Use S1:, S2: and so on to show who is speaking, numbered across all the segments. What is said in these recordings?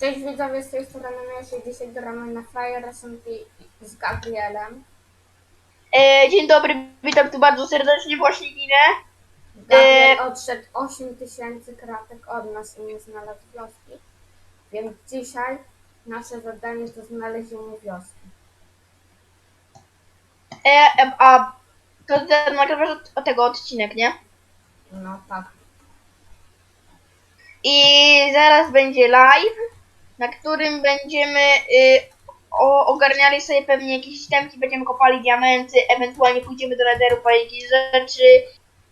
S1: Cześć widzowie, z tej strony się dzisiaj gramy na Fire z Gabrielem.
S2: E, dzień dobry, witam tu bardzo serdecznie, właśnie ginę.
S1: Gabriel
S2: E,
S1: odszedł 8000 kratek od nas i nie znalazł wioski. Więc dzisiaj nasze zadanie to znalezienie wioski.
S2: E, e, a to ty nagrywasz od, od tego odcinek, nie?
S1: No tak.
S2: I zaraz będzie live, na którym będziemy y, o, ogarniali sobie pewnie jakieś temki, będziemy kopali diamenty, ewentualnie pójdziemy do netheru po jakieś rzeczy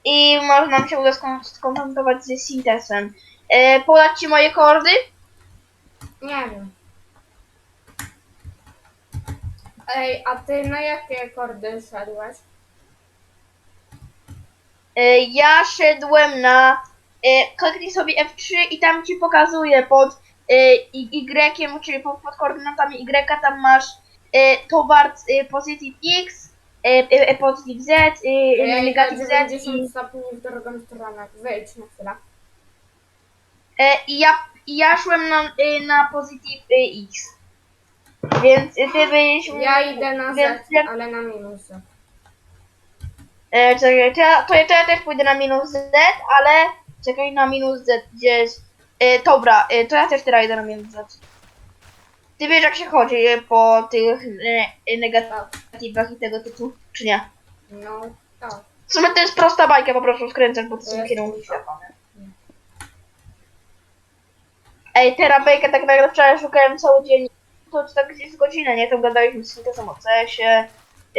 S2: i może nam się uda skon- skonfrontować ze Sintesem. E, podać ci moje kordy?
S1: Nie wiem. Ej, a ty na jakie kordy szedłeś?
S2: E, Ja szedłem na. e, Kliknij sobie F3 i tam ci pokazuje pod e, Y, czyli pod, pod koordynatami Y, tam masz e, towar e, positive X, positive Z, negative Z
S1: 90
S2: i,
S1: stopni w drugą stronę. Wyjdź na chwilę.
S2: i, ja, i ja szłem na, na positive X. Więc ty byś.
S1: Ja idę na
S2: więc
S1: Z,
S2: jak-
S1: ale na minus Z.
S2: E, czekaj, to ja, to, ja- to ja też pójdę na minus Z, ale czekaj na minus Z gdzieś. E, dobra, e, to ja też teraz idę na Z. Ty wiesz jak się chodzi e, po tych e, e, negatywach i tego typu, czy nie?
S1: No tak.
S2: W sumie to jest prosta bajka, po prostu skręcasz po
S1: To prosta.
S2: światła. nie? Ej, teraz bajka tak naprawdę wczoraj szukałem cały dzień. To tak gdzieś z godzinę, nie? To gadaliśmy z Syntezem o CS-ie,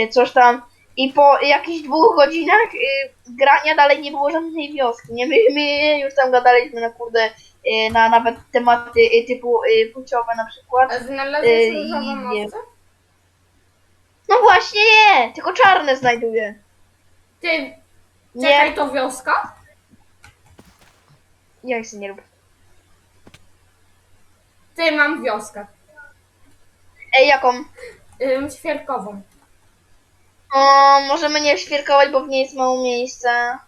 S2: coś tam. I po jakichś dwóch godzinach y, grania dalej nie było żadnej wioski. Nie, my, my już tam gadaliśmy na kurde, y, na nawet tematy y, typu y, płciowe na przykład.
S1: Znalazłeś
S2: Ej,
S1: różową
S2: nie.
S1: owcę?
S2: No właśnie nie, tylko czarne znajduję.
S1: Ty,
S2: Nie,
S1: czekaj, to wioska?
S2: ja się nie lubię.
S1: Ty, mam wioskę.
S2: Ej, jaką?
S1: Ym, świerkową.
S2: O, możemy nie świerkować, bo w niej jest mało miejsca.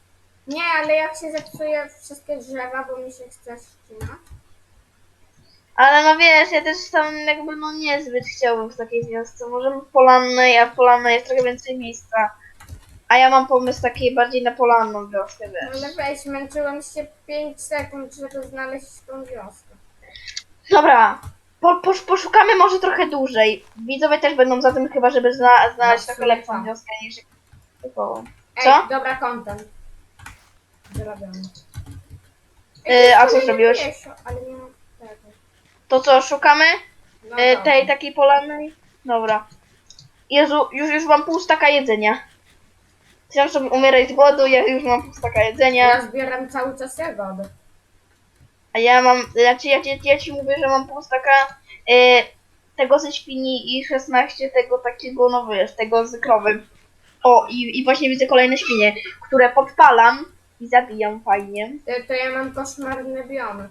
S1: Nie, ale jak się zepsuje wszystkie drzewa, bo mi się chce ścinać.
S2: Ale no wiesz, ja też tam jakby no niezbyt chciałbym w takiej wiosce. Możemy w polannej, a w polannej jest trochę więcej miejsca. A ja mam pomysł taki bardziej na polanną wioskę, wiesz.
S1: Ale weź, męczyłem się 5 sekund, żeby znaleźć tą wioskę.
S2: Dobra, po, posz- poszukamy może trochę dłużej. Widzowie też będą za tym chyba, żeby zna, znaleźć
S1: No,
S2: trochę
S1: sumie
S2: lepszą
S1: tak.
S2: wioskę niż typową.
S1: Ej,
S2: Co?
S1: dobra, content. Zrobiony.
S2: Yy, a co zrobiłeś?
S1: wiesz, Ale nie mam tego.
S2: To co, szukamy
S1: No
S2: e,
S1: dobra.
S2: tej takiej polannej? Dobra. Jezu, już, już mam pół staka jedzenia. Chciałam sobie umierać z głodu, ja już mam pół staka jedzenia.
S1: Ja zbieram cały czas jagody.
S2: A ja mam, znaczy ja, ci- ja ci mówię, że mam pół staka e, tego ze świni i 16 tego takiego, no wiesz, tego z krowy. O, i, i właśnie widzę kolejne świnie, które podpalam i zabijam fajnie.
S1: To, to ja mam koszmarne biomy.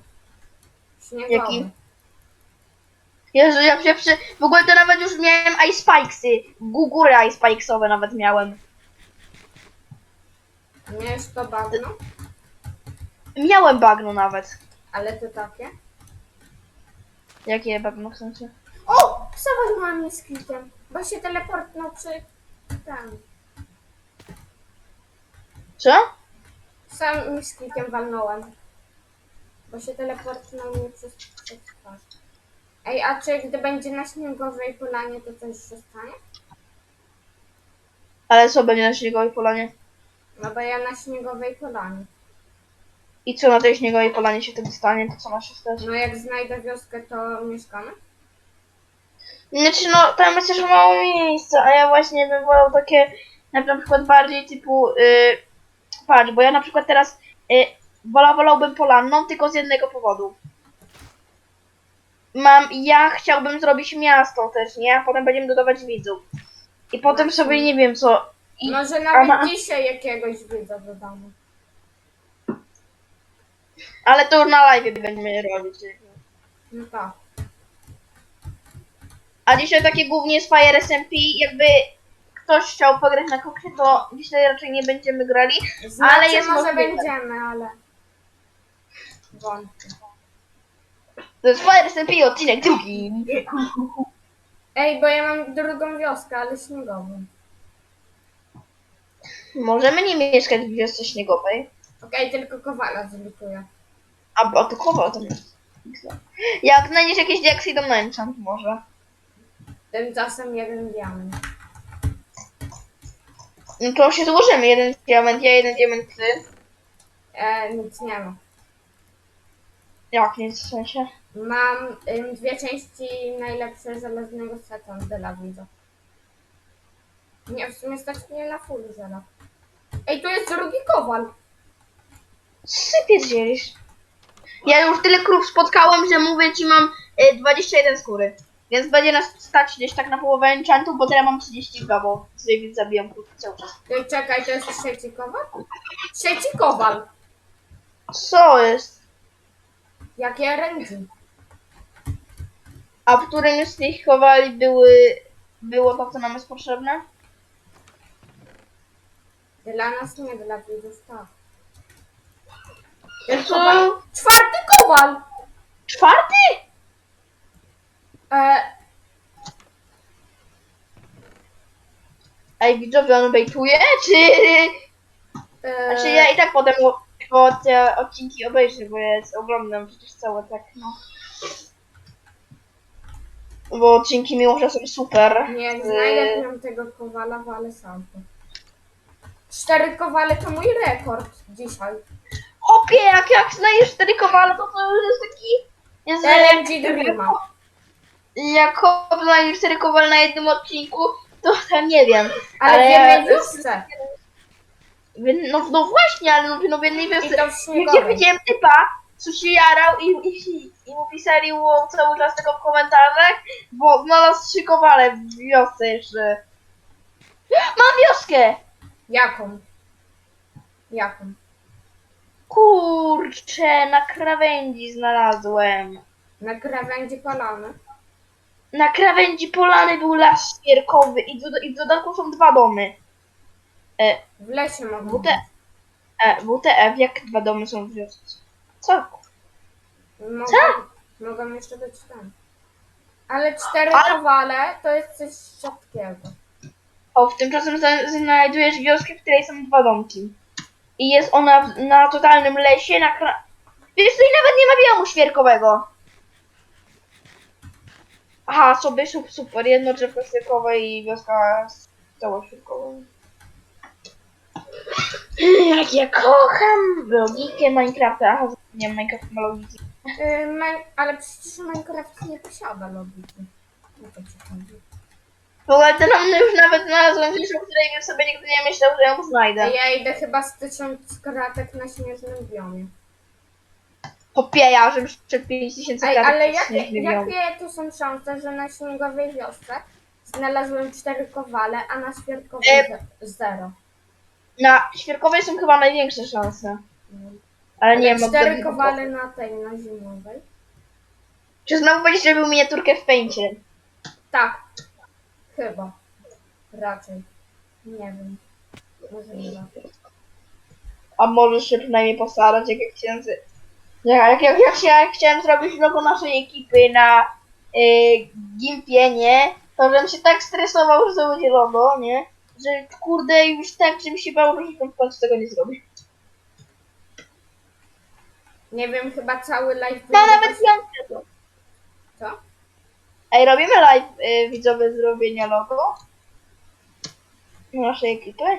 S1: Śniegowe.
S2: Jaki? Jezu, ja przy, przy, w ogóle to nawet już miałem ice spikesy, Gó- góry ice spikesowe nawet miałem.
S1: Nie jest to bagno,
S2: Miałem bagno nawet.
S1: ale to takie.
S2: Jakie bagno w sensie?
S1: O! Walnęła mnie z klikiem, bo się teleportnął przy... Tam.
S2: Co?
S1: Sam z klikiem walnąłem. Bo się teleportnął mnie przez, przez twarz. Ej, a czy gdy będzie na śniegowej polanie, to coś się stanie?
S2: Ale co będzie na śniegowej polanie?
S1: No bo ja na śniegowej polanie.
S2: I co na tej śniegowej polanie się wtedy stanie? To co ma się stać?
S1: No jak znajdę wioskę, to mieszkamy?
S2: Znaczy no, tam jest też mało miejsca, a ja właśnie bym wolał takie na przykład bardziej typu yy, patrz, bo ja na przykład teraz yy, wola, wolałbym polanną tylko z jednego powodu. Mam, ja chciałbym zrobić miasto też, nie? A potem będziemy dodawać widzów. I potem sobie nie wiem co. I,
S1: Może nawet
S2: na-
S1: dzisiaj jakiegoś widza dodamy.
S2: ale to już na live będziemy robić.
S1: No tak.
S2: A dzisiaj takie głównie z Fire SMP, jakby ktoś chciał pograć na koksie, to dzisiaj raczej nie będziemy grali.
S1: Znaczy,
S2: Ale jest
S1: może
S2: możliwe.
S1: będziemy, ale... Wątpię.
S2: To jest Fire SMP odcinek drugi.
S1: Ej, bo ja mam drugą wioskę, ale śniegową.
S2: Możemy nie mieszkać w wiosce śniegowej.
S1: Okej, tylko kowala zlituję.
S2: A, a to kowa to jest. Jak znajdziesz jakieś diaksy enchant może.
S1: Tymczasem jeden diament.
S2: No to się złożymy. Jeden diament, ja jeden diament, ty.
S1: E, nic nie ma.
S2: Jak nie w sensie?
S1: Mam ym, dwie części najlepsze żelaznego seta Dela widza. Nie, w sumie stać mnie na full żela. Ej, tu jest drugi kowal.
S2: Sypie dzielisz. Ja już tyle krów spotkałem, że mówię ci mam y, 21 skóry. Więc będzie nas stać gdzieś tak na połowę enchantu, bo teraz mam 32, bo sobie więc zabijam cały czas.
S1: Ej, czekaj, to jest trzeci kowal? Trzeci kowal.
S2: Co jest?
S1: Jakie ręki.
S2: A w którym z tych kowali były, było to, co nam jest potrzebne?
S1: Dla nas nie, dla widzów tak. Czwarty kowal!
S2: Czwarty?
S1: E,
S2: Ej, widzowie, on bejtuje, czy...
S1: e,
S2: Znaczy ja i tak potem bo te odcinki obejrzę, bo ja jest oglądam przecież całe tak, no. Bo odcinki mimo że są super.
S1: Nie,
S2: Y,
S1: znajdę nam tego kowala, ale sam. Cztery kowale to mój rekord dzisiaj.
S2: Hopie, jak, jak znajdziesz cztery kowale, to to już jest taki... Jest,
S1: LMG Dreama.
S2: Jak hop znajdziesz cztery kowale na jednym odcinku, to tam nie wiem.
S1: Ale, w jednej wiosce.
S2: W- No, no właśnie, ale no, no w jednej
S1: I
S2: wiosce.
S1: to w
S2: Gdzie
S1: śniegowej.
S2: widziałem typa, co się jarał i, i, i mu pisali mu cały czas tego w komentarzach, bo znalazł trzy kowale w wiosce jeszcze. Mam wioskę!
S1: Jaką? Jaką?
S2: Kurczę, na krawędzi znalazłem.
S1: Na krawędzi polany.
S2: Na krawędzi polany był las świerkowy i, do, i w dodatku są dwa domy.
S1: W lesie mogą
S2: WT, e, WTF, jak dwa domy są w wiosce? Co?
S1: Mogą, mogą jeszcze być tam. Ale cztery
S2: Ale-
S1: kowale to jest coś rzadkiego.
S2: O, w tymczasem zna- znajdujesz wioskę, w której są dwa domki. I jest ona w, na totalnym lesie, na kra... Wiesz co, i nawet nie ma biomu świerkowego. Aha, sobie super, super. Jedno drzewko świerkowe i wioska z całą świerkową. Jak ja kocham logikę Minecrafta. Aha, nie Minecraft ma logiki.
S1: Yy, ale przecież Minecraft nie posiada logiki. O to ci chodzi.
S2: W ogóle nam już nawet znalazłem rzecz, o której bym sobie nigdy nie myślał, że ją znajdę.
S1: Ja idę chyba z tysiąc kratek na śnieżnym biomie.
S2: Popieja, że już przed 5000
S1: Ej, ale jakie, jakie tu są szanse, że na śniegowej wiosce znalazłem cztery kowale, a na świerkowej
S2: E,
S1: ze- zero.
S2: Na świerkowej są chyba największe szanse. Ale nie wiem,
S1: cztery kowale na tej, na zimowej.
S2: Czy znowu będziesz robił miniaturkę w pęcie?
S1: Tak. Chyba. Raczej. Nie wiem. Może nie.
S2: A możesz się przynajmniej postarać, jak, z... jak, jak, jak, się, jak chciałem zrobić logo naszej ekipy na yy, Gimpie, nie? To żebym się tak stresował, że to będzie logo, nie? Że kurde już tak, żebym się bał, że w końcu tego nie zrobię.
S1: Nie wiem, chyba cały live
S2: No
S1: będzie
S2: nawet
S1: bez-
S2: ja
S1: Co?
S2: Ej, robimy live y, widzowe zrobienia logo naszej ekipy.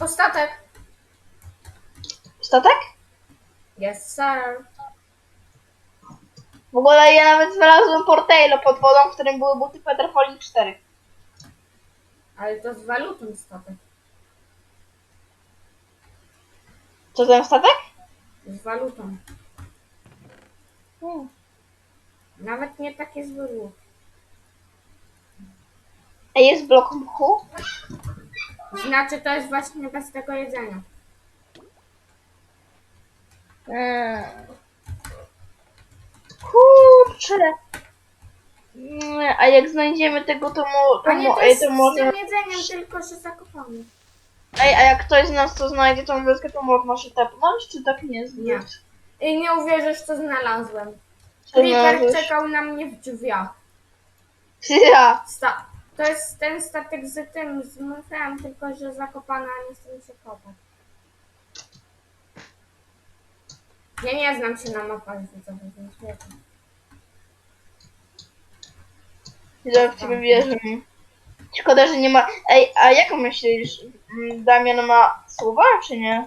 S1: Ostatek.
S2: Statek?
S1: Yes, sir.
S2: W ogóle ja nawet znalazłem portailo pod wodą, w którym były buty Peterfolii 4.
S1: Ale to z walutą statek.
S2: Co ten statek?
S1: Z walutą.
S2: Hmm.
S1: Nawet nie takie łuk.
S2: Ej, jest blok mchu?
S1: Znaczy to jest właśnie bez tego jedzenia.
S2: Hmm. Kurczę. Nie, A jak znajdziemy tego, to, mo, to,
S1: nie,
S2: mo, ej, to
S1: z
S2: może...
S1: tym jedzeniem, tylko że zakopamy.
S2: Ej, a jak ktoś z nas to znajdzie tą wioskę, to można się tepnąć, czy tak nie jest?
S1: Nie. I nie uwierzysz, co znalazłem. Creeper czekał na mnie w drzwiach.
S2: Ja.
S1: Sta to jest ten statek z tym, z mufem, tylko że zakopana, a nie chcę mi się. Ja nie znam się na mapach widzowych, więc wiecie.
S2: Ja w ciebie wierzę. Szkoda, że nie ma... Ej, a jak myślisz? mm, Damian ma słowa, czy nie?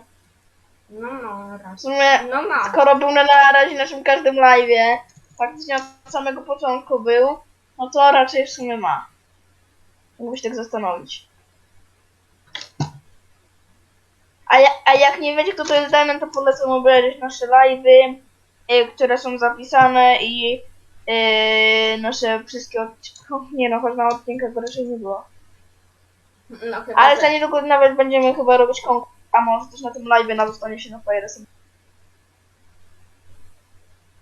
S1: No, no,
S2: W
S1: raz.
S2: sumie,
S1: No ma.
S2: skoro był na, na razie naszym każdym live'ie, faktycznie od samego początku był, no to raczej w sumie ma. Mógłbyś tak zastanowić. A, ja, a jak nie wiecie, kto to jest Damian, to polecam obejrzeć nasze live'y, y, które są zapisane i nasze wszystkie odcinki. Nie no, choć na odcinkach raczej nie było.
S1: No chyba,
S2: Ale za niedługo nawet będziemy chyba robić konkurs, a może też na tym live'ie na dostanie się na Fire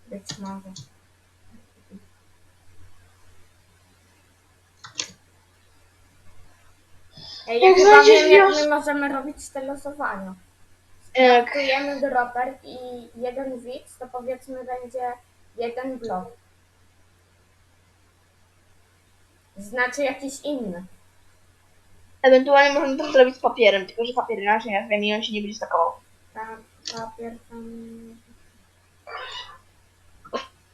S1: być może. Ej, ja
S2: Jak
S1: chyba
S2: znajdziesz
S1: wiem, jak my możemy robić te losowania.
S2: Jak?
S1: Traktujemy dropper i jeden widz, to powiedzmy będzie jeden blok. Znaczy jakiś inny.
S2: Ewentualnie możemy to zrobić z papierem, tylko że papier inaczej jak wiem i on się nie będzie stakował.
S1: Ta, papier tam...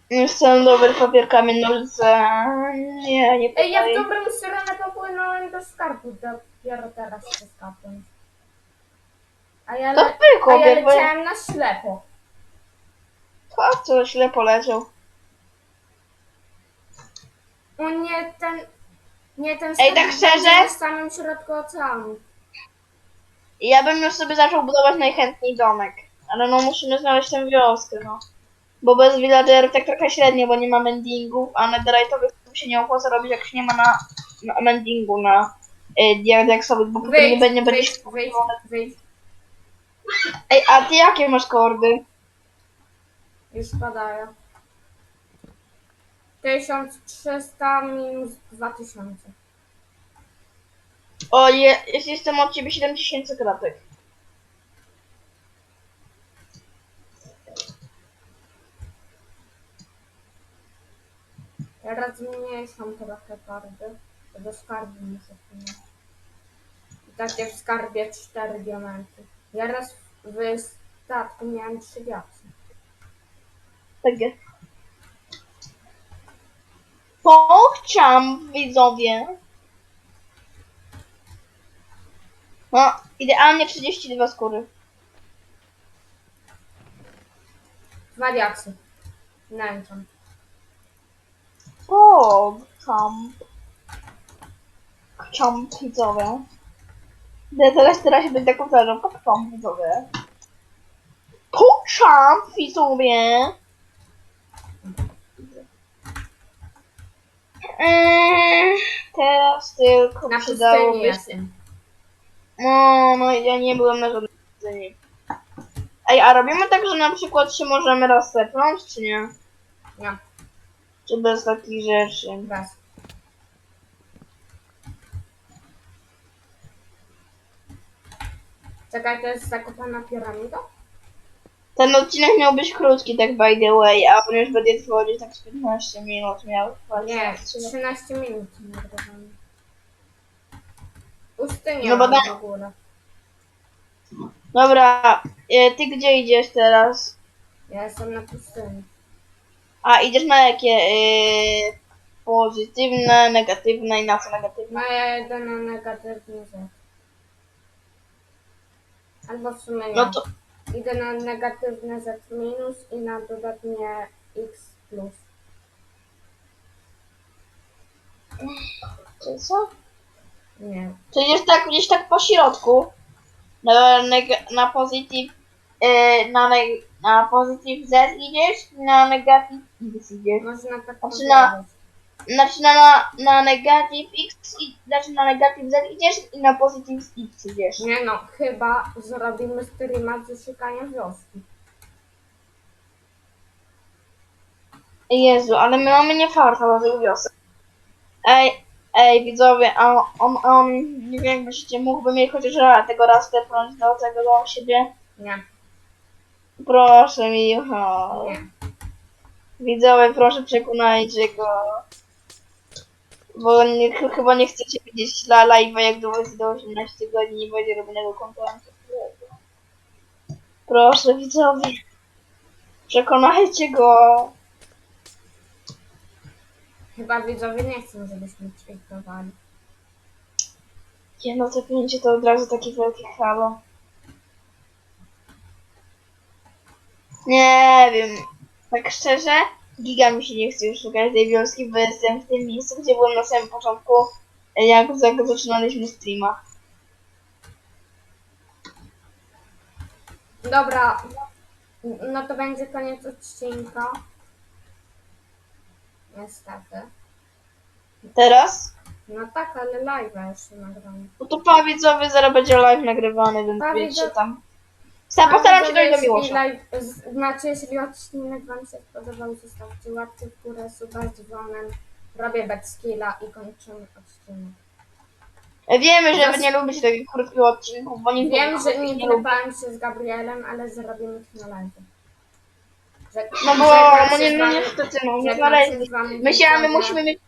S2: Jestem dobry papier, kamień, nożyce. Nie, nie
S1: Ej, ja w dobrą stronę popłynąłem do skarbu, dopiero teraz się skapłem. A ja,
S2: To
S1: le-
S2: ty,
S1: a ja
S2: kobiet, bo
S1: leciałem na ślepo.
S2: to co źle poleciał.
S1: O nie, ten... Nie, ten
S2: Ej, tak szczerze?
S1: na samym środku oceanu.
S2: Ja bym już sobie zaczął budować najchętniej domek. Ale no musimy znaleźć tę wioskę, no. Bo bez villagerów tak trochę średnio, bo nie ma mendingów, a netherite'owych się nie opłaca robić, jak się nie ma na, na mendingu, na y, diaksowych, bo potem nie będzie,
S1: wyjdź,
S2: się
S1: wyjdź, wyjdź.
S2: Ej, a ty jakie masz kordy?
S1: Już padają. 1300 minus 2000.
S2: O, je, jest, jestem od ciebie 7000 kratek.
S1: Teraz zmniejszam trochę kardy. Do skarbu muszę wpłynąć. I takie w skarbie 4 diamenty. Ja raz w statku miałem 3 diaksy.
S2: Takie. Pochciam, widzowie. No, idealnie 32 skóry.
S1: Dwa diaksy. Nęczam.
S2: Pochciam. Chciam, widzowie. Ja teraz, teraz się będę powtarzał. Pochciam, widzowie. Pochciam, widzowie. Eee, teraz tylko
S1: Na
S2: przydałoby się...
S1: jestem.
S2: No, no ja nie byłem na żadnej pustyni. Ej, a robimy tak, że na przykład się możemy rozstepnąć, czy nie?
S1: Nie,
S2: Czy bez takich rzeczy?
S1: bez. Czekaj, to jest zakopana piramida?
S2: Ten odcinek miał być krótki, tak by the way, a on już będzie trwał gdzieś tak z 15 minut miał.
S1: Nie,
S2: Czy nie?
S1: 13 minut nagrywamy. Pustynia
S2: No bo
S1: w ogóle.
S2: Dobra, e, ty gdzie idziesz teraz?
S1: Ja jestem na pustyni.
S2: A, idziesz na jakie? E, pozytywne, negatywne i na co negatywne?
S1: No ja jedę na negatywny Z. Albo w sumie nie.
S2: No to,
S1: Idę na negatywne Z minus i na dodatnie X plus.
S2: czy co?
S1: Nie.
S2: To idziesz tak gdzieś tak po środku. Na, na pozytyw e, na, na pozytyw Z idziesz i na negatyw X idziesz.
S1: Można tak
S2: Znaczy na-
S1: powiedzieć.
S2: Znaczy na, na, na negatyw X i znaczy na negatyw Z idziesz i na pozytyw X idziesz.
S1: Nie no, chyba zrobimy streama z szukania wioski.
S2: Jezu, ale my mamy nie farta do tych wiosek. Ej, ej widzowie, a on, on, nie wiem jak myślicie, mógłby mnie chociaż raz tego raz tepnąć do tego do siebie?
S1: Nie,
S2: Proszę mi,
S1: nie.
S2: Widzowie, proszę przekonajcie go. Bo nie, ch- chyba nie chcecie widzieć dla live'a, jak do was do 18 godzin nie będzie robionego kontentu. Proszę widzowie. Przekonajcie go.
S1: Chyba widzowie nie chcą, żebyśmy tweetowali.
S2: Nie no, te pięcie to od razu takie wielkie halo. Nie wiem. Tak szczerze, giga mi się nie chce już szukać tej wioski, bo jestem w tym miejscu, gdzie byłem na samym początku, jak, zaczynaliśmy streama.
S1: Dobra, no to będzie koniec odcinka. Niestety.
S2: Teraz?
S1: No tak, ale live jeszcze nagramy.
S2: No to pa widzowie, zaraz będzie live nagrywany, więc
S1: Pa,
S2: wiecie
S1: widzowie.
S2: tam. Sta- Postaram się dojść do
S1: jeśli
S2: Miłosza.
S1: live, z- Znaczy, jeśli odcinek Wam się spodobał, zostawcie łapkę w górę, suba z dzwonem. Robię backskilla i kończymy odcinek.
S2: Wiemy, że wy nie lubicie takich krótkich odcinków, bo nikt
S1: Wiem, że nie
S2: lubi.
S1: klepałem się z Gabrielem, ale zrobimy to na live. Że-
S2: No bo,
S1: żegnam
S2: no
S1: się
S2: nie,
S1: z
S2: no
S1: wami-
S2: niestety, no nie
S1: żegnam
S2: znaleźli.
S1: się z wami,
S2: My się, my
S1: widzowie.
S2: musimy mieć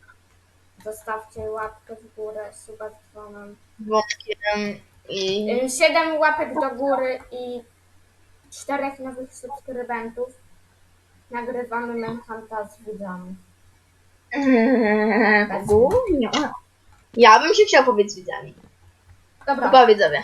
S1: Zostawcie łapkę w górę, suba z dzwonem.
S2: dzwonkiem i...
S1: Ym, Siedem łapek do góry i czterech nowych subskrybentów. Nagrywamy Manhunta z widzami.
S2: Eee, Gówno. Ja bym się chciał powiedzieć z widzami.
S1: Dobra.
S2: Chyba widzowie.